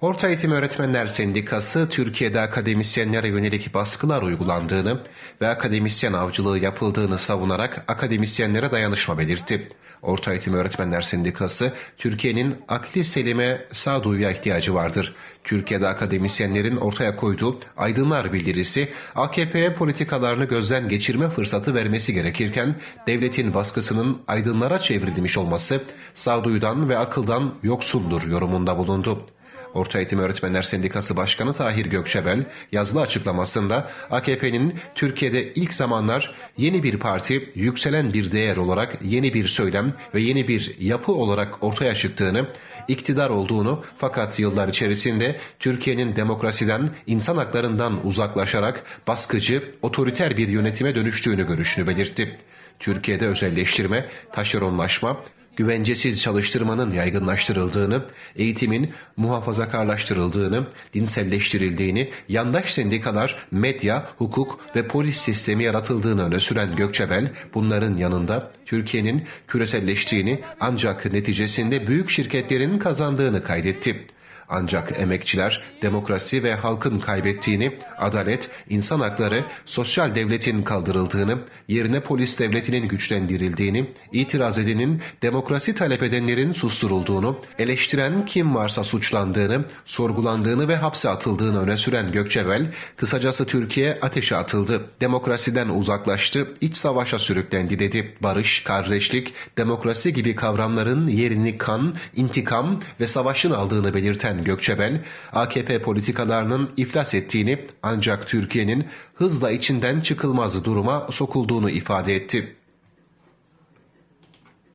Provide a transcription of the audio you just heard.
Orta Eğitim Öğretmenler Sendikası Türkiye'de akademisyenlere yönelik baskılar uygulandığını ve akademisyen avcılığı yapıldığını savunarak akademisyenlere dayanışma belirtti. Orta Eğitim Öğretmenler Sendikası Türkiye'nin akli selime sağduyuya ihtiyacı vardır. Türkiye'de akademisyenlerin ortaya koyduğu aydınlar bildirisi AKP'ye politikalarını gözden geçirme fırsatı vermesi gerekirken devletin baskısının aydınlara çevrilmiş olması sağduyudan ve akıldan yoksuldur yorumunda bulundu. Orta Eğitim Öğretmenler Sendikası Başkanı Tahir Gökçebel yazılı açıklamasında AKP'nin Türkiye'de ilk zamanlar yeni bir parti, yükselen bir değer olarak yeni bir söylem ve yeni bir yapı olarak ortaya çıktığını, iktidar olduğunu fakat yıllar içerisinde Türkiye'nin demokrasiden, insan haklarından uzaklaşarak baskıcı, otoriter bir yönetime dönüştüğünü görüşünü belirtti. Türkiye'de özelleştirme, taşeronlaşma, güvencesiz çalıştırmanın yaygınlaştırıldığını, eğitimin muhafazakarlaştırıldığını, dinselleştirildiğini, yandaş sendikalar, medya, hukuk ve polis sistemi yaratıldığını öne süren Gökçebel, bunların yanında Türkiye'nin küreselleştiğini ancak neticesinde büyük şirketlerin kazandığını kaydetti. Ancak emekçiler demokrasi ve halkın kaybettiğini, adalet, insan hakları, sosyal devletin kaldırıldığını, yerine polis devletinin güçlendirildiğini, itiraz edenin, demokrasi talep edenlerin susturulduğunu, eleştiren kim varsa suçlandığını, sorgulandığını ve hapse atıldığını öne süren Gökçebel, kısacası Türkiye ateşe atıldı, demokrasiden uzaklaştı, iç savaşa sürüklendi dedi. Barış, kardeşlik, demokrasi gibi kavramların yerini kan, intikam ve savaşın aldığını belirten Gökçebel, AKP politikalarının iflas ettiğini ancak Türkiye'nin hızla içinden çıkılmaz duruma sokulduğunu ifade etti.